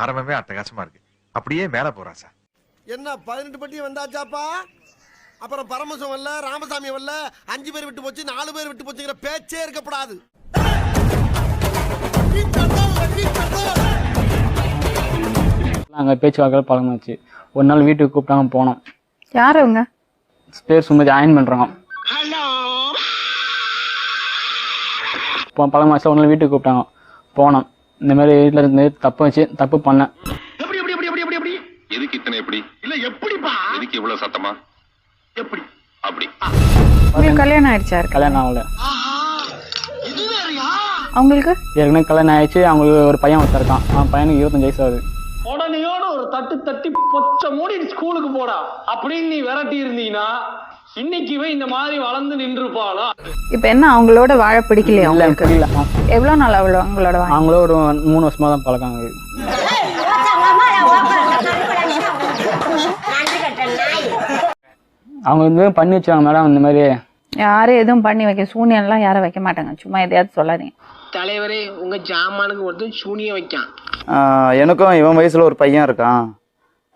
ஆரம்பமே அட்டகாசமா இருக்கு. அப்படியே மேல போறான் சார். என்ன பதினெட்டு பட்டி வந்தாச்சாப்பா? அப்புறம் பரமசம் வரல ராமசாமி வரல அஞ்சு பேர் விட்டு போச்சு நாலு பேர் விட்டு போச்சுங்கிற பேச்சே இருக்கப்படாது நாங்கள் பேச்சு வாக்கில் பழமாச்சு ஒரு நாள் வீட்டுக்கு கூப்பிட்டாங்க போனோம். யார் அவங்க? பேர் சும்மா ஜாயின் பண்ணுறோங்க இப்போ பழமாச்சு ஒரு நாள் வீட்டுக்கு கூப்பிட்டாங்க. போனோம். இந்த மாதிரி வீட்டில் இருந்து தப்பு வச்சு தப்பு பண்ணேன் எப்படி எப்படி எப்படி எப்படி எப்படி எதுக்கு இத்தனை எப்படி? இல்ல எப்படிப்பா? எதுக்கு இவ்வளவு சத்தமா? எப்படி? அப்படி. உங்களுக்கு கல்யாணம் ஆயிடுச்சா இருக்கு கல்யாணம் ஆகல. இது வேறயா? அவங்களுக்கு? ஏற்கனவே கல்யாணம் ஆயிடுச்சு. அவங்களுக்கு ஒரு பையன் ஒருத்தர் இருக்கான். அவன் பையனுக்கு இருபத்தஞ்சு வயசு ஆகுது. உடனேயோட ஒரு தட்டு தட்டி பொச்ச மூடி ஸ்கூலுக்கு போடா. அப்படின்னு நீ விரட்டி இருந்தீங்கன்னா இன்னைக்கு இந்த மாதிரி வளர்ந்து நின்றுப்பாளா? இப்போ என்ன அவங்களோட வாழ பிடிக்கலையா இல்லை உங்களுக்கு? புரியல எவ்வளோ நாள் அவ்வளோ அவங்களோட வாழ? அவங்களும் ஒரு மூணு வருஷமா தான் பழக்காங்க. அவங்க இந்த மாதிரி பண்ணி வச்சாங்க மேடம் இந்த மாதிரி. யாரும் எதுவும் பண்ணி வைக்க சூனியம்லாம் யாரும் வைக்க மாட்டாங்க. சும்மா எதையாவது சொல்லாதீங்க. தலைவரே உங்க ஜாமானுக்கு ஒருத்தன் சூனிய வைக்கான். எனக்கும் இவன் வயசுல ஒரு பையன் இருக்கான்.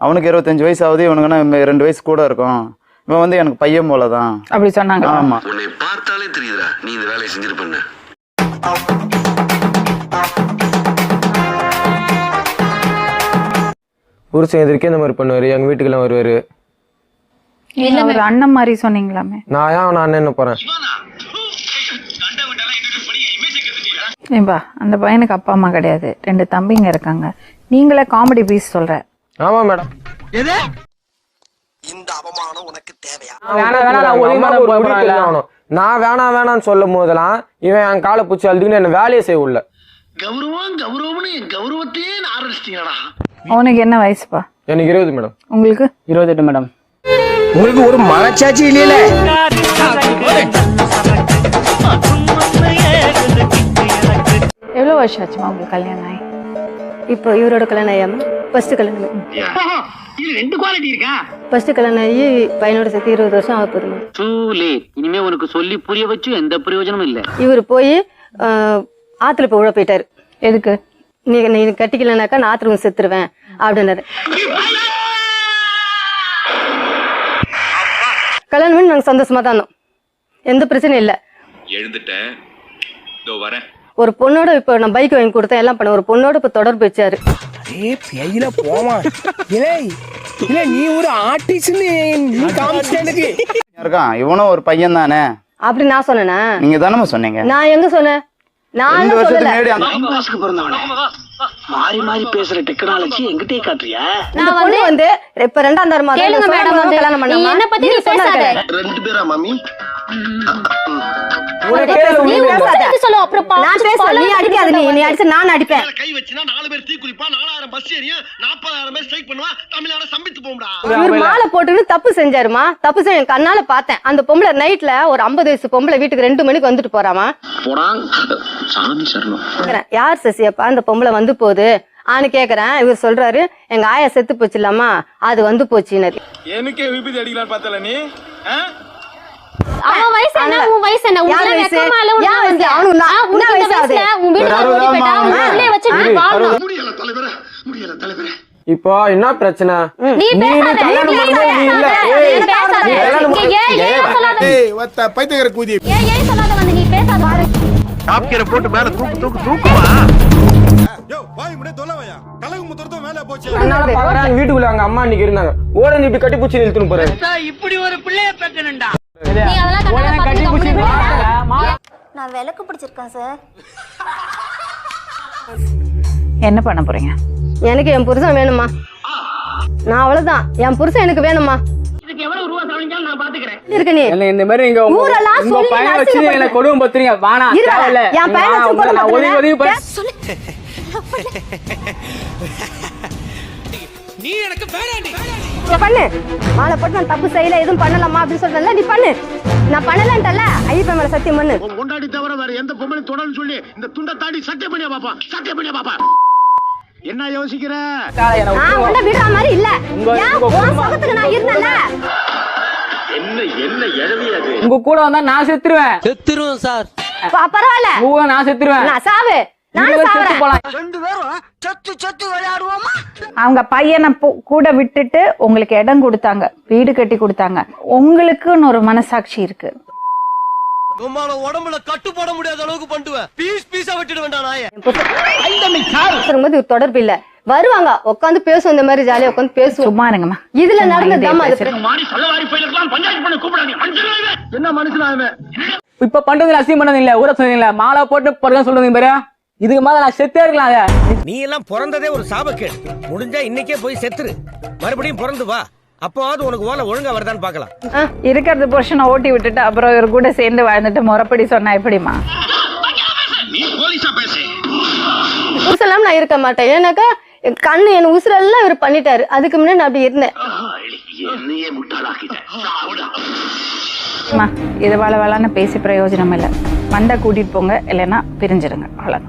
அவனுக்கு இருபத்தஞ்சு வயசு ஆகுது இவனுக்குன்னா இவன் ரெண்டு வயசு கூட இருக்கும். இவன் வந்து எனக்கு பையன் போல தான் அப்படி சொன்னாங்க. ஆமா. உன்னை பார்த்தாலே தெரியுதுடா நீ இந்த வேலையை செஞ்சிருப்பன்னு புருஷன் எதிர்க்கே இந்த மாதிரி பண்ணுவாரு எங்க வீட்டுக்கெல்லாம் வருவாரு. ஒரு அண்ணன் மாதிரி சொன்னீங்களாமே? நான் ஏன் நான் என்ன போறேன்? ஏன்பா அந்த பையனுக்கு அப்பா அம்மா கிடையாது. ரெண்டு தம்பிங்க இருக்காங்க. நீங்களே காமெடி பீஸ் சொல்ற. ஆமா மேடம். இந்த அவமானம் உனக்கு தேவையா? வேணாம், வேணாம், நான் போறேன்ல. தெரிஞ்சாகணும். நான் வேணாம் வேணாம்னு சொல்லும் போதெல்லாம் இவன் என் காலை பிடிச்சி அழுதுன்னு என்ன வேலையை செய்ய உள்ள கௌரவம் கௌரவம்னு என் கௌரவத்தையே ஆரம்பிச்சிட்டீங்களா அவனுக்கு என்ன வயசுப்பா? எனக்கு இருபது மேடம். உங்களுக்கு? இருபத்தெட்டு மேடம். உங்களுக்கு ஒரு மனச்சாட்சி இல்லையில? வருஷம் ஆச்சுமா உங்களுக்கு கல்யாணம் ஆகி. இப்போ இவரோட கல்யாணம் ஆகாம ஃபர்ஸ்ட் கல்யாணம் இது ரெண்டு குவாலிட்டி இருக்கா? ஃபர்ஸ்ட் கல்யாணம் ஆகி பையனோட சேர்த்து இருபது வருஷம் ஆக போதுமா டூ லேட் இனிமே உனக்கு சொல்லி புரிய வச்சு எந்த பிரயோஜனமும் இல்ல. இவர் போய் ஆத்துல போய் உழ போயிட்டாரு. எதுக்கு? நீ நீ கட்டிக்கலனாக்கா நான் ஆத்துல செத்துருவேன் அப்படின்னாரு. கல்யாணம் பண்ணி நாங்கள் சந்தோஷமா தான் இருந்தோம். எந்த பிரச்சனையும் இல்லை. எழுந்துட்டேன். இதோ வரேன். ஒரு பொண்ணோட இப்போ நான் பைக் வாங்கி கொடுத்தேன் எல்லாம் பண்ண ஒரு பொண்ணோட இப்போ தொடர்பு வச்சாரு. பெயில போமா இல்லை இல்ல நீ ஒரு ஆர்டிஸ்ட்னு நீ காமிச்சிட்டு இருக்கான் இவனும் ஒரு பையன் தானே அப்படி நான் சொன்னேனா? நீங்க தானே சொன்னீங்க? நான் எங்க சொன்னேன்? நான் சொல்லல. மாறி மாறி பேசுற டெக்னாலஜி எங்கிட்டே காட்டுறியா? வந்து இப்ப ரெண்டாம் தரமா கேளுங்க மேடம் வந்து கல்யாணம் பண்ணாமா என்ன பத்தி நீ பேசாத. ரெண்டு பேரா மாமி நான் பேசுறேன் நீ அடிக்காத. நீ நீ அடிச்சு நான் அடிப்பேன். கை வச்சுனா நாலு பேர் தீ குளிப்பா நாலாயிரம் பஸ் ஏறியும் நாற்பதாயிரம் பேர் ஸ்ட்ரைக் பண்ணுவா தமிழ்நாடு சம்பித்து போம்டா இவர் மாலை போட்டுன்னு தப்பு செஞ்சாருமா? தப்பு செஞ்ச கண்ணால பார்த்தேன். அந்த பொம்பளை நைட்ல ஒரு ஐம்பது வயசு பொம்பளை வீட்டுக்கு ரெண்டு மணிக்கு வந்துட்டு போறாமா? யார் சசியப்பா? அந்த பொம்பளை வந்து போகுது. ஆன்னு கேக்குறேன். இவர் சொல்றாரு எங்க ஆயா செத்து போச்சு இல்லாமா அது வந்து போச்சுன்னு எனக்கே விபத்து அடிக்கலாம் பார்த்தல நீ? அவன் வயசு என்ன? அதனால- உன் வயசு என்ன? யார் உனக்கு வயசு? வெக்கமா இல்ல யார் உனக்கு வயசு? அவனுக்கு நான்- ஆ, உனக்கு என்ன இந்த வயசு ஆகுது? வயசுல உன் வீட்டுல ஒரு ஓடி போயிட்டா அறுபதாம் உன் பிள்ளைய வச்சு நீ வாழணும். முடியல தலைவரே முடியல தலைவரே இப்போ என்ன பிரச்சனை? நீ நீ பேசாத கல்யாணம் நீ பண்ணும்போது நீ இல்ல. பேசாத ஏய், நீ பேசாத நீ கல்யாணம் இங்க ஏன் ஏன் சொல்லாத. ஏய் வத்த பைத்தியக்கார கூதி. ஏன் ஏன் சொல்லாத வந்து நீ பேசாத. டாப்கீரை போட்டு மேல தூக்கு தூக்கு தூக்குமா? யோ வாய் முன்னே தொலைவையா கலகு முத்தறதும் மேல போச்சு. பாக்குறாங்க வீட்டுக்குள்ள அவங்க அம்மா அன்னைக்கு இருந்தாங்க. ஓடந்து இப்படி கட்டி பூச்சி இழுத்துன்னு போறாரு இப்படி ஒரு பிள்ளைய பெற்றனண்டா நான் விளக்கு பிடிச்சிருக்கேன் சார் என்ன பண்ண போறீங்க? எனக்கு என் புருஷன் வேணுமா நான் அவ்வளவுதான். என் புருஷன் எனக்கு வேணுமா இதுக்கு எவ்வளவு ரூபா செலவழிஞ்சாலும் நான் பாத்துக்கிறேன். இருக்கு நீ. என்ன இந்த மாதிரி இங்க உங்க பையனை வச்சு. என்ன கொடுமை பத்துறீங்க வானா தேவையில்ல. நான் நான் ஒதுங்கி ஒதுங்கி போய் நீ. பண்ணு. மாலை போட்டு நான் தப்பு செய்யல எதுவும் பண்ணலாமா அப்படின்னு சொல்றேன்ல நீ பண்ணு. நான் பண்ணலன்ட்டல ஐயப்பன் மேல சத்தியம் பண்ணு. உன் கொண்டாடி தவிர வேற எந்த பொம்பளை தொடர்னு சொல்லி இந்த துண்டை தாண்டி சட்டை பண்ணியா பாப்பா? சட்டை பண்ணியா பாப்பா? என்ன யோசிக்கிற? நான் உன்ன விடுற மாதிரி இல்ல. உன் சுகத்துக்கு நான் இருந்தேன்ல? என்ன என்ன எழவி அது? உங்க கூட வந்தா நான் செத்துருவேன். ப- பரவாயில்ல. உங்க கூட நான் செத்துருவேன். நான் சாவு. அவங்க பையனை கூட விட்டுட்டு உங்களுக்கு இடம் கொடுத்தாங்க வீடு கட்டி கொடுத்தாங்க. உங்களுக்குன்னு ஒரு மனசாட்சி இருக்கு. உம்மால உடம்புல கட்டு போட முடியாத அளவுக்கு பண்ணுவேன் பீஸ் பீஸா விட்டுட்டு வேண்டாம் நாய. சொல்லும்போது இது தொடர்பு இல்ல. வருவாங்க உட்காந்து பேசுவோம் இந்த மாதிரி ஜாலியா உட்காந்து பேசுவோம். சும்மா இருங்கம்மா. இதுல நடந்ததாமா? என்ன மனுஷனா இவன்? இப்ப பண்றது அசியம் பண்ணது இல்ல ஊர சொன்னீங்களா மாலை போட்டு பாரு. இதுக்கு மேல நான் செத்தே இருக்கலாம் நீ எல்லாம் பிறந்ததே ஒரு சாபக்கேடு. முடிஞ்சா இன்னைக்கே போய் செத்துரு. மறுபடியும் பிறந்து வா. அப்போவாவது உனக்கு ஓலை ஒழுங்கா வருதான்னு பாக்கலாம் இருக்கிறது புருஷனை ஓட்டி விட்டுட்டு அப்புறம் இவர் கூட சேர்ந்து வாழ்ந்துட்டு முறைப்படி சொன்னா எப்படிமா நீ போலீஸா பேசு. உசுரெல்லாம் நான் இருக்க மாட்டேன். ஏன்னாக்கா என் கண்ணு என் உசுரெல்லாம் இவர் பண்ணிட்டாரு. அதுக்கு முன்னாடி நான் அப்படி இருந்தேன். இது வள வளன்னு பேசி பிரயோஜனம் இல்லை. வந்தா கூட்டிட்டு போங்க இல்லைன்னா பிரிஞ்சிருங்க. அவ்வளோதான்